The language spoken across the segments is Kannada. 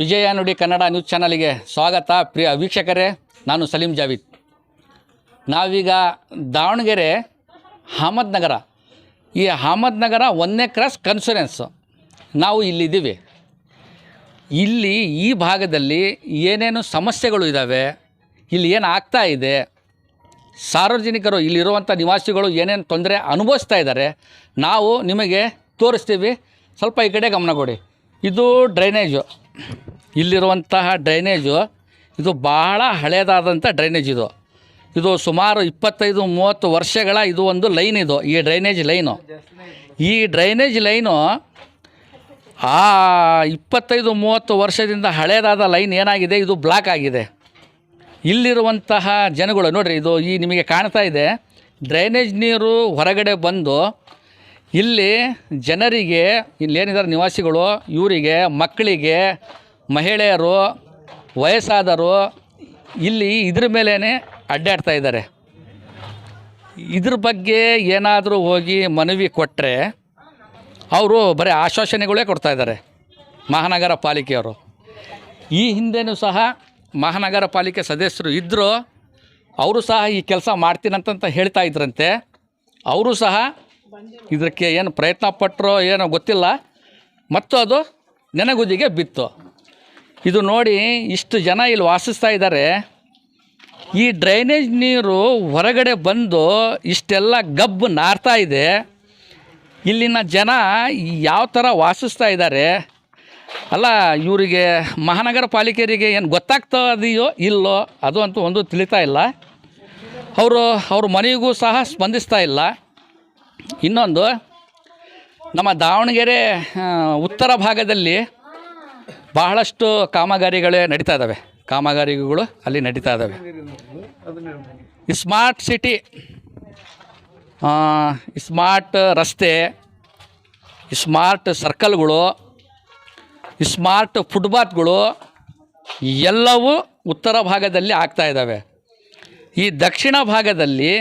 ವಿಜಯ ನುಡಿ ಕನ್ನಡ ನ್ಯೂಸ್ ಚಾನಲ್ಗೆ ಸ್ವಾಗತ. ಪ್ರಿಯ ವೀಕ್ಷಕರೇ, ನಾನು ಸಲೀಂ ಜಾವೀದ್. ನಾವೀಗ ದಾವಣಗೆರೆ ಅಹಮದ್ನಗರ. ಈ ಅಹಮದ್ನಗರ ಒಂದನೇ ಕ್ರಾಸ್ ಕನ್ಸೂರೆನ್ಸ್. ನಾವು ಇಲ್ಲಿದ್ದೀವಿ. ಇಲ್ಲಿ ಈ ಭಾಗದಲ್ಲಿ ಏನೇನು ಸಮಸ್ಯೆಗಳು ಇದ್ದಾವೆ ಇಲ್ಲಿ ಏನು ಆಗ್ತಾ ಇದೆ, ಸಾರ್ವಜನಿಕರು ಇಲ್ಲಿರುವಂಥ ನಿವಾಸಿಗಳು ಏನೇನು ತೊಂದರೆ ಅನುಭವಿಸ್ತಾ ಇದ್ದಾರೆ, ನಾವು ನಿಮಗೆ ತೋರಿಸ್ತೀವಿ. ಸ್ವಲ್ಪ ಈ ಕಡೆ ಗಮನ ಕೊಡಿ. ಇದು ಡ್ರೈನೇಜು. ಇಲ್ಲಿರುವಂತಹ ಡ್ರೈನೇಜು ಇದು ಬಹಳ ಹಳೆಯದಾದಂಥ ಡ್ರೈನೇಜ್ ಇದು. ಇದು ಸುಮಾರು ಇಪ್ಪತ್ತೈದು, ಮೂವತ್ತು ವರ್ಷಗಳ ಇದು ಒಂದು ಲೈನ್ ಇದು, ಈ ಡ್ರೈನೇಜ್ ಲೈನು ಈ ಡ್ರೈನೇಜ್ ಲೈನು ಆ ಇಪ್ಪತ್ತೈದು, ಮೂವತ್ತು ವರ್ಷದಿಂದ ಹಳೆಯದಾದ ಲೈನ್ ಏನಾಗಿದೆ, ಇದು ಬ್ಲಾಕ್ ಆಗಿದೆ. ಇಲ್ಲಿರುವಂತಹ ಜನಗಳು, ನೋಡಿರಿ, ಇದು ಈ ನಿಮಗೆ ಕಾಣ್ತಾ ಇದೆ ಡ್ರೈನೇಜ್ ನೀರು ಹೊರಗಡೆ ಬಂದು ಇಲ್ಲಿ ಜನರಿಗೆ ಇಲ್ಲೇನಿದ್ದಾರೆ ನಿವಾಸಿಗಳು, ಇವರಿಗೆ, ಮಕ್ಕಳಿಗೆ, ಮಹಿಳೆಯರು ವಯಸ್ಸಾದರು ಇಲ್ಲಿ ಇದ್ರ ಮೇಲೇ ಅಡ್ಡಾಡ್ತಾ ಇದ್ದಾರೆ. ಇದ್ರ ಬಗ್ಗೆ ಏನಾದರೂ ಹೋಗಿ ಮನವಿ ಕೊಟ್ಟರೆ ಅವರು ಬರೀ ಆಶ್ವಾಸನೆಗಳೇ ಕೊಡ್ತಾ ಇದ್ದಾರೆ ಮಹಾನಗರ ಪಾಲಿಕೆಯವರು. ಈ ಹಿಂದೆನೂ ಸಹ ಮಹಾನಗರ ಪಾಲಿಕೆ ಸದಸ್ಯರು ಇದ್ದರು ಅವರು ಸಹ ಈ ಕೆಲಸ ಮಾಡ್ತೀನಂತಂತ ಹೇಳ್ತಾ ಇದ್ರಂತೆ. ಅವರು ಸಹ ಇದಕ್ಕೆ ಏನು ಪ್ರಯತ್ನ ಪಟ್ಟರೋ ಏನೋ ಗೊತ್ತಿಲ್ಲ, ಮತ್ತು ಅದು ನೆನಗುದಿಗೆ ಬಿತ್ತು. ಇದು ನೋಡಿ ಇಷ್ಟು ಜನ ಇಲ್ಲಿ ವಾಸಿಸ್ತಾ ಇದ್ದಾರೆ. ಈ ಡ್ರೈನೇಜ್ ನೀರು ಹೊರಗಡೆ ಬಂದು ಇಷ್ಟೆಲ್ಲ ಗಬ್ಬು ನಾರ್ತಾ ಇದೆ. ಇಲ್ಲಿನ ಜನ ಯಾವ ಥರ ವಾಸಿಸ್ತಾ ಇದ್ದಾರೆ? ಅಲ್ಲ, ಇವರಿಗೆ ಮಹಾನಗರ ಪಾಲಿಕೆಯರಿಗೆ ಏನು ಗೊತ್ತಾಗ್ತದೆಯೋ ಇಲ್ಲೋ, ಅದು ಅಂತೂ ಒಂದು ತಿಳಿತಾ ಇಲ್ಲ. ಅವರು, ಅವ್ರ ಮನೆಗೂ ಸಹ ಸ್ಪಂದಿಸ್ತಾ ಇಲ್ಲ. ಇನ್ನೊಂದು, ನಮ್ಮ ದಾವಣಗೆರೆ ಉತ್ತರ ಭಾಗದಲ್ಲಿ ಬಹಳಷ್ಟು ಕಾಮಗಾರಿಗಳೇ ನಡೀತಾ ಇದ್ದಾವೆ ಕಾಮಗಾರಿಗಳು ಅಲ್ಲಿ ನಡೀತಾ ಇದ್ದಾವೆ ಈ ಸ್ಮಾರ್ಟ್ ಸಿಟಿ ಸ್ಮಾರ್ಟ್ ರಸ್ತೆ ಸ್ಮಾರ್ಟ್ ಸರ್ಕಲ್ಗಳು ಸ್ಮಾರ್ಟ್ ಫುಟ್ಪಾತ್ಗಳು ಎಲ್ಲವೂ ಉತ್ತರ ಭಾಗದಲ್ಲಿ ಆಗ್ತಾ ಇದ್ದಾವೆ ಈ ದಕ್ಷಿಣ ಭಾಗದಲ್ಲಿ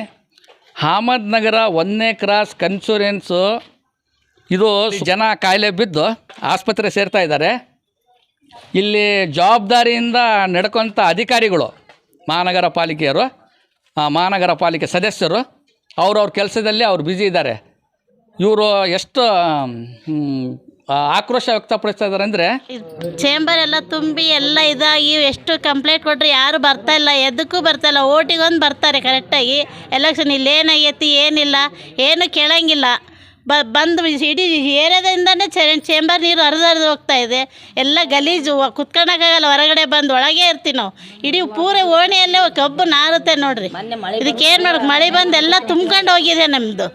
ಅಹಮದ್ನಗರ ಒಂದನೇ ಕ್ರಾಸ್ ಕನ್ಸೂರೆನ್ಸು ಇದು ಜನ ಕಾಯಿಲೆ ಬಿದ್ದು ಆಸ್ಪತ್ರೆ ಸೇರ್ತಾ ಇದ್ದಾರೆ. ಇಲ್ಲಿ ಜವಾಬ್ದಾರಿಯಿಂದ ನಡ್ಕೊಂಥ ಅಧಿಕಾರಿಗಳು, ಮಹಾನಗರ ಪಾಲಿಕೆಯರು ಮಹಾನಗರ ಪಾಲಿಕೆ ಸದಸ್ಯರು, ಅವ್ರವ್ರ ಕೆಲಸದಲ್ಲಿ ಅವ್ರು ಬ್ಯುಸಿ ಇದ್ದಾರೆ. ಇವರು ಎಷ್ಟು ಆಕ್ರೋಶ ವ್ಯಕ್ತಪಡಿಸ್ತಾ ಇದ್ದಾರೆ ಅಂದರೆ ಚೇಂಬರ್ ಎಲ್ಲ ತುಂಬಿ ಎಲ್ಲ ಇದಾಗಿ ಎಷ್ಟು ಕಂಪ್ಲೇಂಟ್ ಕೊಟ್ಟರೆ ಯಾರು ಬರ್ತಾ ಇಲ್ಲ, ಎದಕ್ಕೂ ಬರ್ತಾ ಇಲ್ಲ, ಓಟಿಗೊಂದು ಬರ್ತಾರೆ ಕರೆಕ್ಟಾಗಿ ಎಲೆಕ್ಷನ್ ಇಲ್ಲಿ ಏನಾಗೈತಿ ಏನಿಲ್ಲ, ಏನು ಕೇಳಂಗಿಲ್ಲ. ಬ ಬಂದು ಇಡೀ ಏರಿಯಾದಿಂದನೇ ಚೇಂಬರ್ ನೀರು ಹರಿದು ಹರಿದು ಹೋಗ್ತಾ ಇದೆ. ಎಲ್ಲ ಗಲೀಜು ಕುತ್ಕೊಳಕ್ಕಾಗಲ್ಲ ಹೊರಗಡೆ ಬಂದು ಒಳಗೆ ಇರ್ತೀವಿ ನಾವು. ಇಡೀ ಪೂರ ಓಣಿಯಲ್ಲೇ ಕಬ್ಬು ನಾರುತ್ತೆ ನೋಡ್ರಿ. ಇದಕ್ಕೆ ಏನು ಮಾಡಕ್ ಮಳೆ ಬಂದು ಎಲ್ಲ ತುಂಬ್ಕೊಂಡು ಹೋಗಿದೆ ನಮ್ಮದು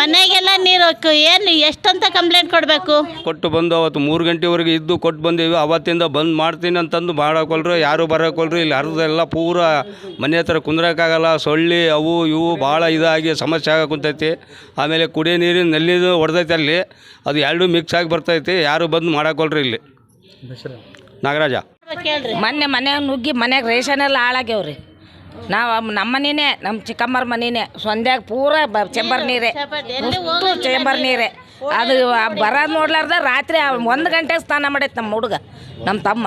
ಮನೆಗೆಲ್ಲ ನೀರು ಏನು ಎಷ್ಟಂತ ಕಂಪ್ಲೇಂಟ್ ಕೊಡಬೇಕು? ಕೊಟ್ಟು ಬಂದು ಅವತ್ತು ಮೂರು ಗಂಟೆವರೆಗೆ ಇದ್ದು ಕೊಟ್ಟು ಬಂದೀವಿ. ಅವತ್ತಿಂದ ಬಂದ್ ಮಾಡ್ತೀನಿ ಅಂತಂದು ಮಾಡೋಕೊಲ್ರು ಯಾರು ಬರೋಕೊಲ್ರು. ಇಲ್ಲಿ ಹರಿದೆಲ್ಲ ಪೂರ ಮನೆ ಹತ್ರ ಕುಂದ್ರಕ್ಕಾಗಲ್ಲ. ಸೊಳ್ಳಿ ಅವು ಇವು ಭಾಳ ಇದಾಗಿ ಸಮಸ್ಯೆ ಆಗ ಕುಂತೈತಿ. ಆಮೇಲೆ ಕುಡಿಯೋ ನೀರಿನ ನಲ್ಲಿದು ಹೊಡೆದೈತೆ ಅಲ್ಲಿ. ಅದು ಎರಡು ಮಿಕ್ಸ್ ಆಗಿ ಬರ್ತೈತಿ. ಯಾರು ಬಂದು ಮಾಡಾಕೊಳ್ರಿ ಇಲ್ಲಿ. ನಾಗರಾಜ. ಮೊನ್ನೆ ಮನ್ಯಾಗ ನುಗ್ಗಿ ಮನ್ಯಾಗ ರೇಷನ್ ಎಲ್ಲ ಹಾಳಾಗ್ಯಾವ್ರಿ. ನಾವು ನಮ್ಮ ಮನೆನೇ ನಮ್ಮ ಚಿಕ್ಕಮ್ಮರ ಮನೆನೇ. ಸೊಂದ್ಯಾಗ ಪೂರ ಬ ಚೆಂಬರ್ ನೀರೇ. ಅಷ್ಟು ಚೆಂಬರ್ ನೀರೇ? ಅದು ಬರೋದು ನೋಡ್ಲಾರ್ದ ರಾತ್ರಿ ಒಂದು ಗಂಟೆಗೆ ಸ್ನಾನ ಮಾಡೈತೆ ನಮ್ಮ ಹುಡುಗ ನಮ್ಮ ತಮ್ಮ.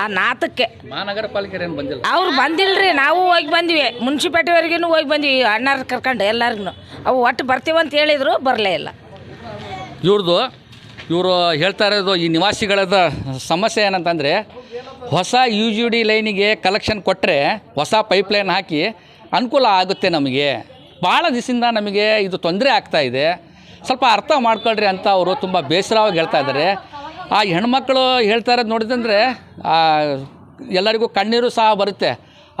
ಆ ನಾತಕ್ಕೆ. ಮಹಾನಗರ ಪಾಲಿಕೆ ಏನು ಬಂದಿಲ್ಲ? ಅವ್ರು ಬಂದಿಲ್ರಿ ನಾವು ಹೋಗಿ ಬಂದ್ವಿ. ಮುನ್ಸಿಪಾಲ್ಟಿವರೆಗೂ ಹೋಗಿ ಬಂದ್ವಿ ಅಣ್ಣಾರ ಕರ್ಕೊಂಡು ಎಲ್ಲರಿಗೂ ಅವು ಒಟ್ಟು ಬರ್ತೀವಂತ ಹೇಳಿದ್ರು ಬರಲೇ ಇಲ್ಲ. ಇವ್ರದ್ದು ಇವರು ಹೇಳ್ತಾ ಇರೋದು ಈ ನಿವಾಸಿಗಳದ ಸಮಸ್ಯೆ ಏನಂತಂದರೆ ಹೊಸ ಯು ಜಿ ಡಿ ಲೈನಿಗೆ ಕಲೆಕ್ಷನ್ ಕೊಟ್ಟರೆ ಹೊಸ ಪೈಪ್ ಲೈನ್ ಹಾಕಿ ಅನುಕೂಲ ಆಗುತ್ತೆ ನಮಗೆ. ಭಾಳ ದಿವಸದಿಂದ ನಮಗೆ ಇದು ತೊಂದರೆ ಆಗ್ತಾಯಿದೆ ಇದೆ. ಸ್ವಲ್ಪ ಅರ್ಥ ಮಾಡ್ಕೊಳ್ರಿ ಅಂತ ಅವರು ತುಂಬ ಬೇಸರವಾಗಿ ಹೇಳ್ತಾ ಇದ್ದಾರೆ. ಆ ಹೆಣ್ಮಕ್ಳು ಹೇಳ್ತಾ ಇರೋದು ನೋಡಿದಂದರೆ ಎಲ್ಲರಿಗೂ ಕಣ್ಣೀರು ಸಹ ಬರುತ್ತೆ.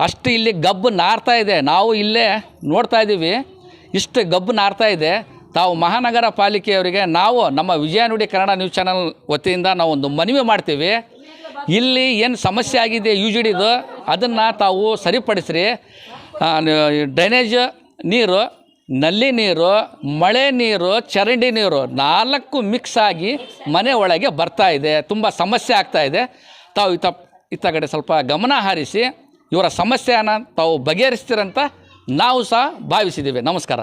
ಅಷ್ಟು ಇಲ್ಲಿ ಗಬ್ಬು ನಾರ್ತಾ ಇದೆ. ನಾವು ಇಲ್ಲೇ ನೋಡ್ತಾ ಇದ್ದೀವಿ. ಇಷ್ಟು ಗಬ್ಬು ನಾರ್ತಾ ಇದೆ. ತಾವು ಮಹಾನಗರ ಪಾಲಿಕೆಯವರಿಗೆ, ನಾವು ನಮ್ಮ ವಿಜಯನುಡಿ ಕನ್ನಡ ನ್ಯೂಸ್ ಚಾನಲ್ ವತಿಯಿಂದ ನಾವು ಒಂದು ಮನವಿ ಮಾಡ್ತೀವಿ. ಇಲ್ಲಿ ಏನು ಸಮಸ್ಯೆ ಆಗಿದೆ ಯು ಜಿ ಡಿದು ಅದನ್ನು ತಾವು ಸರಿಪಡಿಸ್ರಿ. ಡ್ರೈನೇಜ್, ನೀರು ನಲ್ಲಿ ನೀರು, ಮಳೆ ನೀರು, ಚರಂಡಿ ನೀರು ನಾಲ್ಕು ಮಿಕ್ಸ್ ಆಗಿ ಮನೆ ಒಳಗೆ ಬರ್ತಾ ಇದೆ. ತುಂಬ ಸಮಸ್ಯೆ ಆಗ್ತಾ ಇದೆ. ತಾವು ಇತ, ಇತ್ತ ಕಡೆ ಸ್ವಲ್ಪ ಗಮನ ಹರಿಸಿ ಇವರ ಸಮಸ್ಯೆಯನ್ನು ತಾವು ಬಗೆಹರಿಸ್ತೀರಂತ ನಾವು ಸಹ ಭಾವಿಸಿದ್ದೀವಿ. ನಮಸ್ಕಾರ.